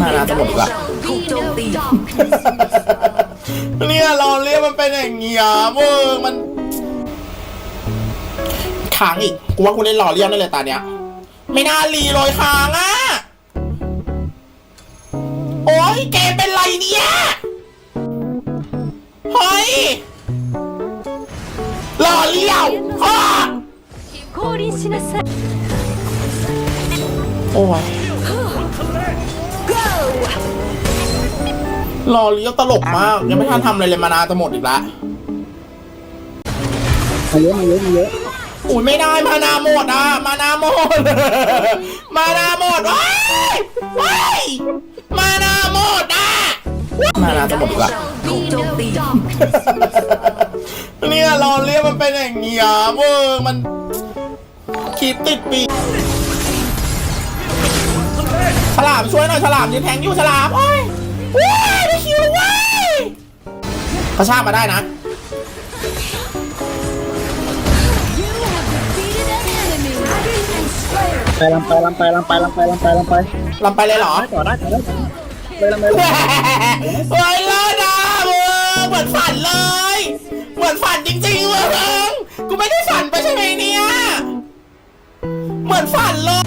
มาลาสลบละถูกโจมตีเนี่ยเราเรียกมันเป็นอย่างเงี้ยเวอร์มันค้างอีก กูว่ากูเล่นหล่อเลี้ยงได้เลยตาเนี้ย ไม่น่ารีเลยค้างอะ โอ้ยแกเป็นไรเนี่ยเฮ้ยหล่อเลี้ยวอ่าโอ้ย รอเลี้ยวตลกมาก ยังไม่ทันทำอะไรเลยมานาจะหมดอีกละมาเยอะมาเยอะมาเยอะอุ้ยไม่ได้มานาหมดอะมานาหมด มานาหมดว้ายว้ายมานาหมดอะมานาจะหมดอีกละถูกโจมตีเนี่ยรอเรียกมันเป็นอย่างเงี้ยเว้ยมันคิดติดปีกฉลามช่วยหน่อยฉลามยืนแทงอยู่ฉลามโอ้ย กระชากมาได้นะ ไปลำไปลำไปลำไปลำไปลำไปลำไปลำไปเลยเหรอ ต่อได้ต่อได้ไปลำไปเฮ้ลำยเลิศอะมึงเหมือนฝันเลย เหมือนฝันจริงๆเลยมึงกูไม่ได้ฝันไปใช่ไหมเนี่ย เหมือนฝันเลย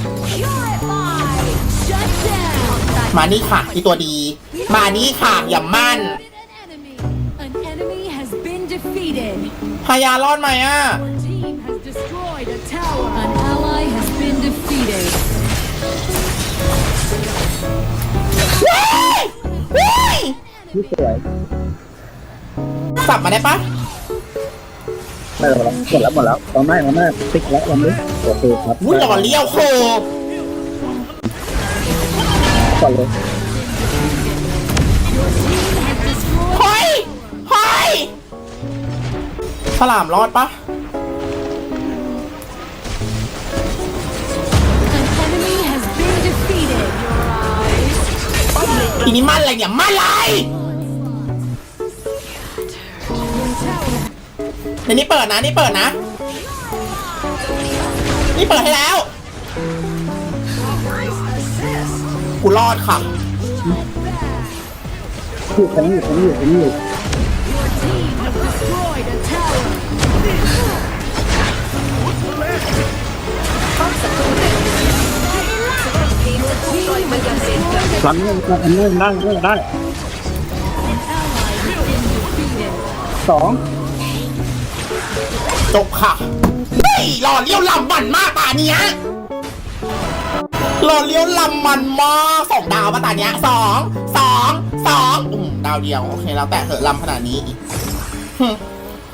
มานี่ค่ะที่ตัวดี มานี่ค่ะ อย่ามั่น พายารอดไหมอะ Your team has destroyed a tower. An ally has been defeated. ว้ายว้ายที่สวยสับมาได้ปะไม่หรอกหมดแล้วหมดแล้วเราไม่เราไม่ติ๊กแล้วเราไม่โอเคครับวุ้ยหล่อเลี้ยวโค ก่อนเลย ฉลามรอดปะ An enemy has been defeated. ทีนี้มั่นอะไรเนี่ยมั่นอะไรเดี๋ยวนี้เปิดนะนี่เปิดนะ นี่เปิดให้แล้ว กูรอดค่ะอยู่แข็งอยู่แข็งอยู่แข็งอยู่ หลำนี่ลำนี่นั่งได้ได้สองจบค่ะเฮ้ยหล่อเลี้ยวลำมันมากตาเนี้ยหล่อเลี้ยวลำมันมากสองดาวมาตาเนี้ยสองสองสองอืมดาวเดียวโอเคเราแตะเหอะลำขนาดนี้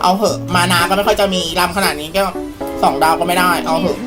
เอาเหอะ มานาก็ไม่ค่อยจะมีลำขนาดนี้ก็สองดาวก็ไม่ได้ เอาเหอะ